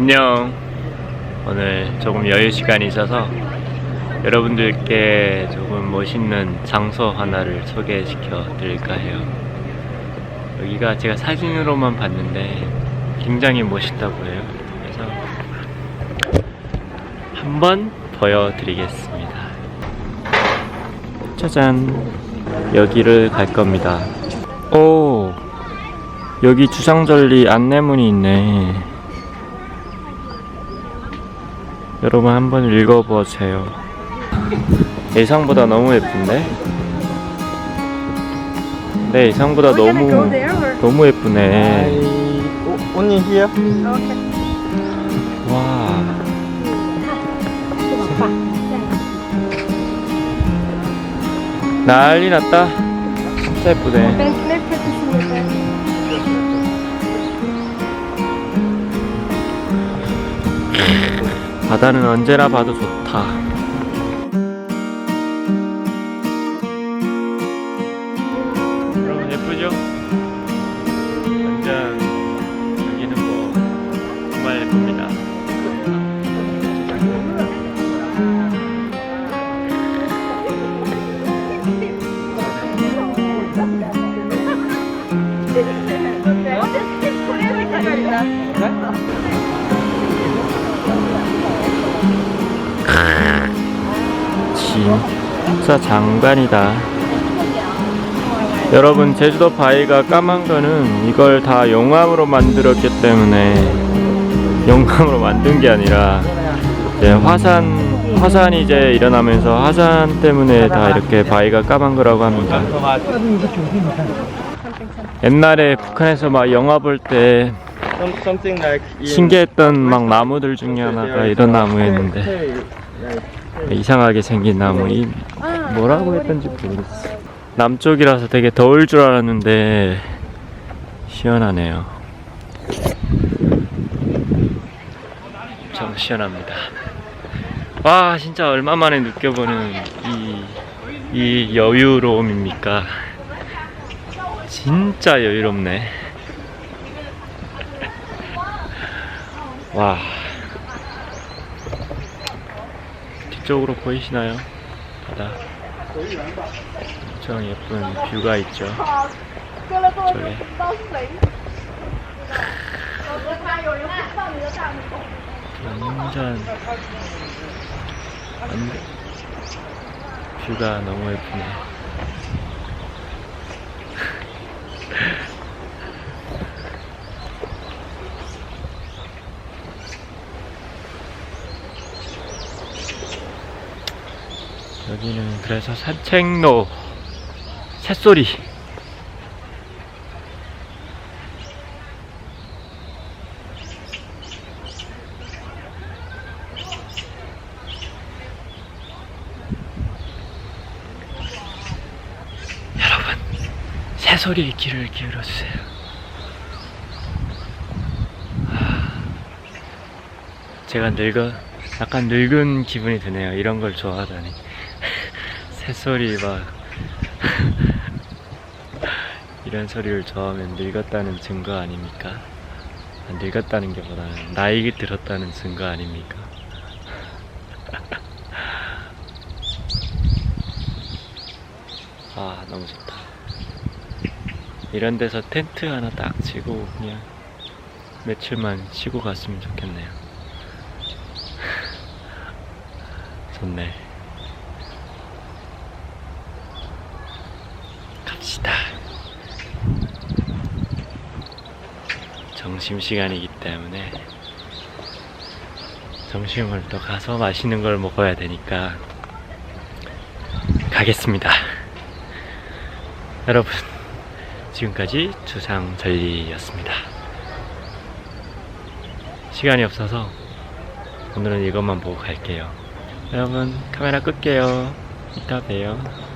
안녕. 오늘 조금 여유 시간이 있어서 여러분들께 조금 멋있는 장소 하나를 소개시켜 드릴까 해요. 여기가 제가 사진으로만 봤는데 굉장히 멋있다고 해요. 그래서 한번 보여드리겠습니다. 짜잔. 여기를 갈 겁니다. 오, 여기 주상절리 안내문이 있네. 여러분 한번 읽어보세요. 예상보다 너무 예쁜데? 네, 예상보다 너무? 너무 예쁘네. only here. 와, 난리 났다. 진짜 예쁘네. 바다는 언제나 봐도 좋다. 여러분 예쁘죠? 완전 여기는 뭐 정말 예쁩니다. 진짜 장관이다. 여러분 제주도 바위가 까만 거는 이걸 다 용암으로 만들었기 때문에 용암으로 만든 게 아니라 이제 화산 화산이 이제 일어나면서 화산 때문에 다 이렇게 바위가 까만 거라고 합니다. 옛날에 북한에서 막 영화 볼때 Some, something like in 신기했던 막 나무들 중에 하나가 이런 나무였는데 이상하게 생긴 나무 이 뭐라고 했던지 모르겠어. 남쪽이라서 되게 더울 줄 알았는데 시원하네요. 엄청 시원합니다. 와 진짜 얼마 만에 느껴보는 이, 이 여유로움입니까? 진짜 여유롭네. 와 뒤쪽으로 보이시나요? 바다. 엄청 예쁜 뷰가 있죠. 저기. 완전 완 뷰가 너무 예쁘네. 여기는 그래서 산책로 새소리. 여러분 새소리에 귀를 기울여주세요. 하, 제가 늙어 약간 늙은 기분이 드네요. 이런 걸 좋아하다니 새소리 막 이런 소리를 좋아하면 늙었다는 증거 아닙니까? 아, 늙었다는 게 보다는 나이 들었다는 증거 아닙니까? 아 너무 좋다 이런 데서 텐트 하나 딱 치고 그냥 며칠만 쉬고 갔으면 좋겠네요 좋네 갑시다. 점심시간이기 때문에 점심을 또 가서 맛있는 걸 먹어야 되니까 가겠습니다. 여러분, 지금까지 주상절리였습니다. 시간이 없어서 오늘은 이것만 보고 갈게요. 여러분, 카메라 끌게요. 이따 봬요.